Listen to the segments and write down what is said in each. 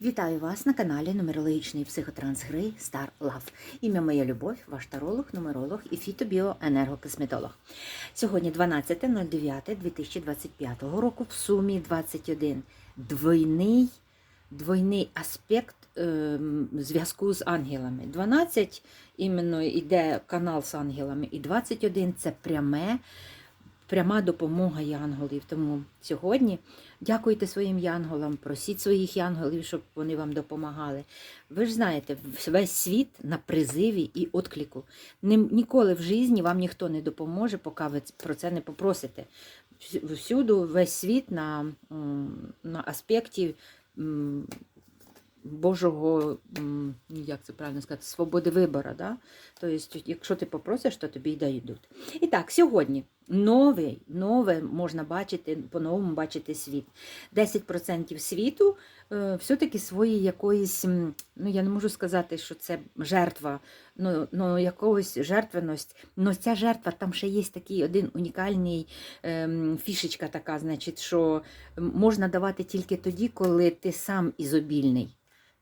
Вітаю вас на каналі Нумерологічний психотрансгри Star Love. Ім'я моя любов, ваш таролог, нумеролог і фітобіоенергокосметолог. Сьогодні 12.09.2025 року в сумі 21. Двойний, двойний аспект ем, зв'язку з ангелами. 12 іменно йде канал з ангелами, і 21 це пряме. Пряма допомога янголів. Тому сьогодні дякуйте своїм янголам, просіть своїх янголів, щоб вони вам допомагали. Ви ж знаєте, весь світ на призиві і. Ним- Ніколи в житті вам ніхто не допоможе, поки ви про це не попросите. Всю- Всюду весь світ на, на аспекті Божого, як це правильно сказати, свободи вибору. Да? Тобто, якщо ти попросиш, то тобі й дадуть. І так, сьогодні новий, нове можна бачити, по-новому бачити світ. 10% світу е, все-таки свої якоїсь, ну я не можу сказати, що це жертва, ну, ну якогось жертвеність. Ну ця жертва, там ще є такий один унікальний ем, фішечка така, значить, що можна давати тільки тоді, коли ти сам ізобільний.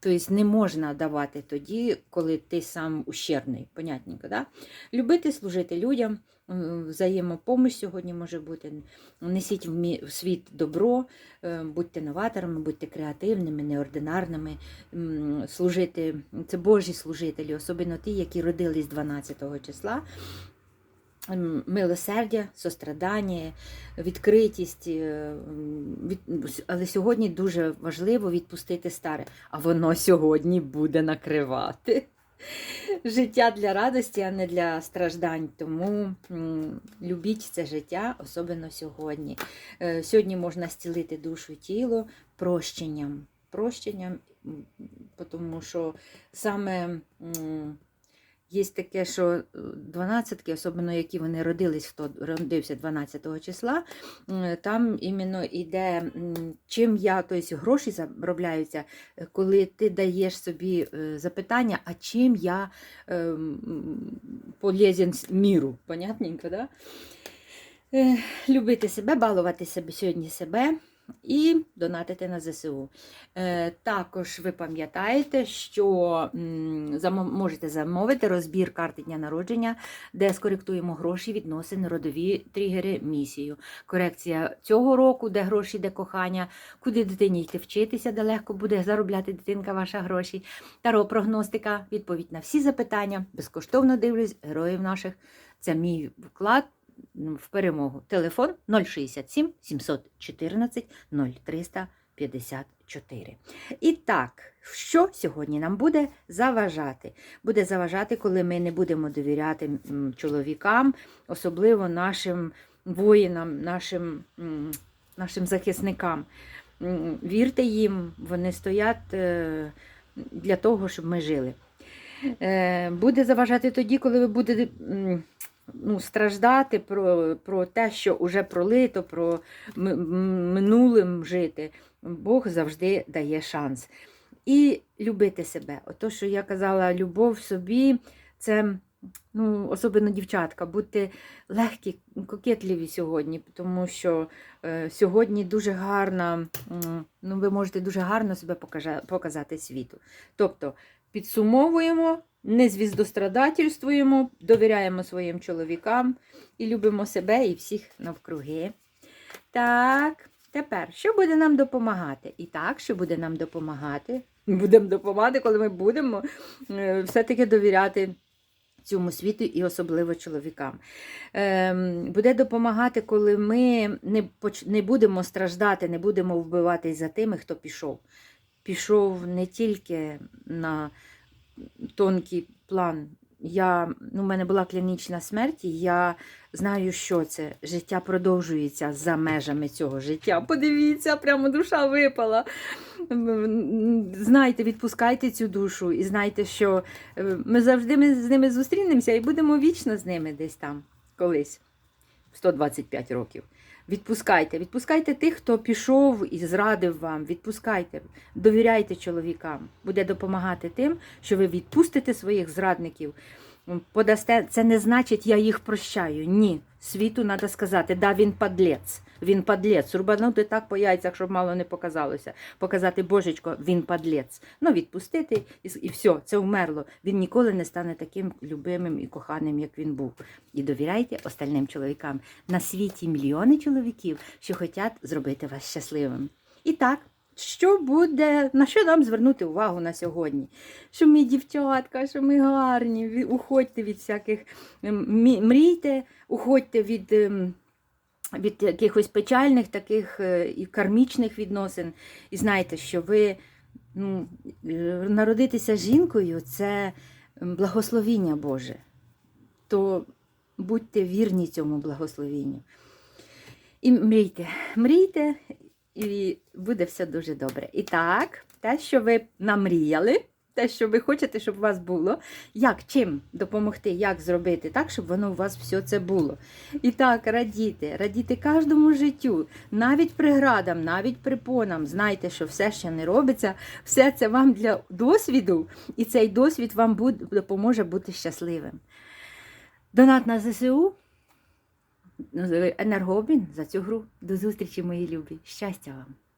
Тобто не можна давати тоді, коли ти сам ущербний, понятненько, да? Любити, служити людям, м, взаємопомощь сьогодні може бути. Несіть в світ добро, е, будьте новаторами, будьте креативними, неординарними, служити. Це Божі служителі, особливо ті, які родились 12 числа. Милосердя, сострадання, відкритість, е, від... але сьогодні дуже важливо відпустити старе, а воно сьогодні буде накривати. Життя для радості, а не для страждань. Тому любіть це життя, особливо сьогодні. Е, Сьогодні можна зцілити душу і тіло прощенням. Прощенням, тому що саме. Є таке, що 12, особливо які вони родились, хто родився 12 числа, там іменно іде, м, чим я, тобто гроші заробляються, е, коли ти даєш собі е, запитання, а чим я е, полезен міру. Понятненько, да? Е, Любити себе, балувати себе сьогодні себе. І донатити на ЗСУ. Е, також ви пам'ятаєте, що можете замовити розбір карти дня народження, де скоректуємо гроші, відносини, родові тригери, місію. Корекція цього року, де гроші, де кохання, куди дитині йти вчитися, де легко буде заробляти дитинка ваша гроші. Таро прогностика, відповідь на всі запитання. Безкоштовно дивлюсь героїв наших. Це мій вклад в перемогу. Телефон 067 714 0354. І так, що сьогодні нам буде заважати? Буде заважати, коли ми не будемо довіряти чоловікам, особливо нашим воїнам, нашим, нашим захисникам. Вірте їм, вони стоять е, для того, щоб ми жили. Е, Буде заважати тоді, коли ви будете ну, страждати про, про те, що вже пролито, про минулим жити. Бог завжди дає шанс. І любити себе. Ото, що я казала, любов собі це. Ну, особливо дівчатка, будьте легкі, кокетливі сьогодні, тому що е, сьогодні дуже гарна, м, ну, ви можете дуже гарно себе показати світу. Тобто підсумовуємо, не звіздострадательствуємо, довіряємо своїм чоловікам і любимо себе і всіх навкруги. Так, тепер, що буде нам допомагати? І так, що буде нам допомагати? Будемо допомагати, коли ми будемо е, все-таки довіряти цьому світу і особливо чоловікам. Ем, буде допомагати, коли ми не, не будемо страждати, не будемо вбиватись за тими, хто пішов. Пішов не тільки на тонкий план. Я, ну, у мене була клінічна смерть, і я знаю, що це. Життя продовжується за межами цього життя. Подивіться, прямо душа випала. Знайте, відпускайте цю душу і знайте, що е, ми завжди з ними зустрінемося і будемо вічно з ними десь там колись. 125 років. Відпускайте, відпускайте тих, хто пішов і зрадив вам. Відпускайте, довіряйте чоловікам. Буде допомагати тим, що ви відпустите своїх зрадників подасте, це не значить, я їх прощаю. Ні. Світу треба сказати, да, він падлець. Він падлець. Рубанути так по яйцях, щоб мало не показалося. Показати Божечко, він падлець. Ну, відпустити і, і все, це вмерло. Він ніколи не стане таким любимим і коханим, як він був. І довіряйте остальним чоловікам. На світі мільйони чоловіків, що хочуть зробити вас щасливим. І так. Що буде, на що нам звернути увагу на сьогодні? Що ми дівчатка, що ми гарні, уходьте від всяких ем, мрійте, уходьте від, ем, від якихось печальних таких е, і кармічних відносин. І знайте, що ви ну, е, народитися жінкою це ем, благословіння Боже. То будьте вірні цьому благословінню. І мрійте, мрійте, і буде все дуже добре. І так, те, що ви намріяли, те, що ви хочете, щоб у вас було, як чим допомогти, як зробити так, щоб воно у вас все це було. І так, радіти, радіти кожному життю, навіть преградам, навіть препонам. Знайте, що все, що не робиться, все це вам для досвіду, і цей досвід вам допоможе бути щасливим. Донат на ЗСУ. Енергообмін за цю гру. До зустрічі, мої любі. Щастя вам!